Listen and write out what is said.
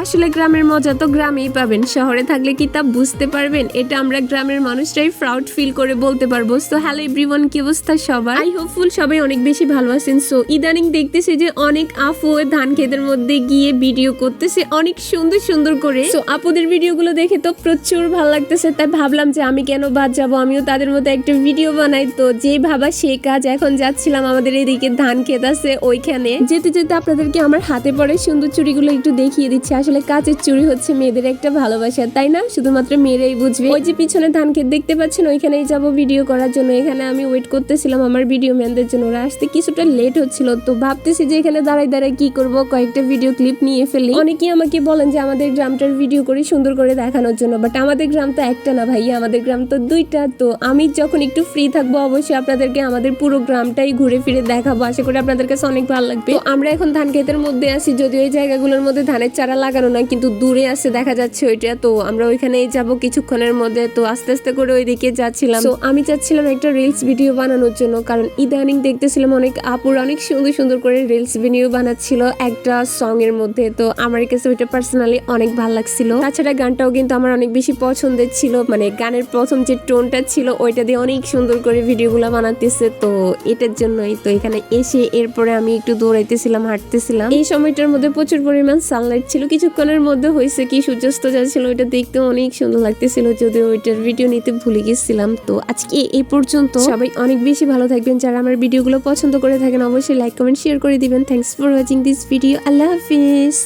আসলে গ্রামের মজা তো গ্রামেই পাবেন। শহরে থাকলে কি তা বুঝতে পারবেন? এটা আমরা গ্রামের মানুষরাই প্রাউড ফিল করে বলতে পারব। সো হ্যালো এভরিওয়ান কি অবস্থা সবাই আই হোপফুল সবাই অনেক বেশি ভালো আছেন। সো ইদানিং দেখতেছি যে অনেক ওই ধান ক্ষেতের মধ্যে গিয়ে ভিডিও করতেছে অনেক সুন্দর সুন্দর করে। সো আপুদের ভিডিওগুলো দেখে তো প্রচুর ভালো লাগতেছে। তাই ভাবলাম যে আমি কেন বাদ যাব? আমিও তাদের মতো একটা ভিডিও বানাই। তো যে ভাবা সে কাজ। এখন যাচ্ছিলাম আমাদের এদিকে ধান ক্ষেত আছে ওইখানে। যেতে যেতে আপনাদেরকে আমার হাতে পড়ে সুন্দর চুড়িগুলো একটু দেখিয়ে দিচ্ছি। আসলে কাচের চুড়ি হচ্ছে মেয়েদের একটা ভালোবাসা, তাই না? শুধুমাত্র মেয়েরাই বুঝবে। ওই যে পিছনে ধান ক্ষেত দেখতে পাচ্ছেন, ওইখানেই যাব ভিডিও করার জন্য। এখানে আমি ওয়েট করতেছিলাম আমার ভিডিও ম্যানদের জন্য। ওরা আসতে কিছুটা লেট হচ্ছিল, তো ভাবতেছি যে এখানে দাঁড়ায় দাঁড়ায় কি করব, কয়েকটা ভিডিও ক্লিপ নিয়ে ফেলি। অনেকেই আমাকে বলেন যে আমাদের গ্রামটার ভিডিও করি সুন্দর করে দেখানোর জন্য বাট আমাদের গ্রাম তো একটা না ভাইয়া, আমাদের গ্রাম তো দুইটা। তো আমি যখন একটু ফ্রি থাকব, অবশ্যই আপনাদেরকে আমাদের পুরো গ্রামটাই ঘুরে ফিরে দেখাবো। আশা করি আপনাদের কাছে অনেক ভালো লাগবে। আমরা এখন ধান ক্ষেতের মধ্যে আছি, যদিও এই জায়গাগুলোর মধ্যে ধানের চারা লাগানো না কিন্তু দূরে আছে দেখা যাচ্ছে ওইটা। তো আমরা ওইখানেই যাব কিছুক্ষণের মধ্যে। তো আস্তে আস্তে করে ওইদিকে যাচ্ছিলাম। তো আমি চাচ্ছিলাম একটা রিলস ভিডিও বানানোর জন্য। কারণ ইদানিং দেখতেছিলাম অনেক আপুর অনেক সুন্দর সুন্দর করে রিলস ভিডিও বানাচ্ছিল একটা সং এর মধ্যে। তো আমার কাছে ওইটা পার্সোনালি অনেক ভালো লাগছিল। তাছাড়া গানটাও কিন্তু আমার অনেক বেশি পছন্দের ছিল। মানে গানের প্রথম যে টোনটা ছিল ওইটা দিয়ে অনেক সুন্দর করে ভিডিওগুলো বানাতেছে। তো এটার জন্যই তো এখানে এসে এরপরে আমি একটু দৌড়াইতেছিলাম হাঁটতেছিলাম। এই সময়টার মধ্যে প্রচুর পরিমাণ সানলাইট ছিল। কিছুক্ষণের মধ্যে হয়েছে কি, সূর্যাস্ত যাচ্ছিল, ওইটা দেখতে অনেক সুন্দর লাগতেছিল, যদিও ওইটার ভিডিও নিতে ভুলে গেছিলাম। তো আজকে এই পর্যন্ত। সবাই অনেক বেশি ভালো থাকবেন, যারা আমার ভিডিওগুলো পছন্দ করে থাকেন, অবশ্যই লাইক কমেন্ট শেয়ার করে দিবেন। Thanks for watching this video Allah Hafiz.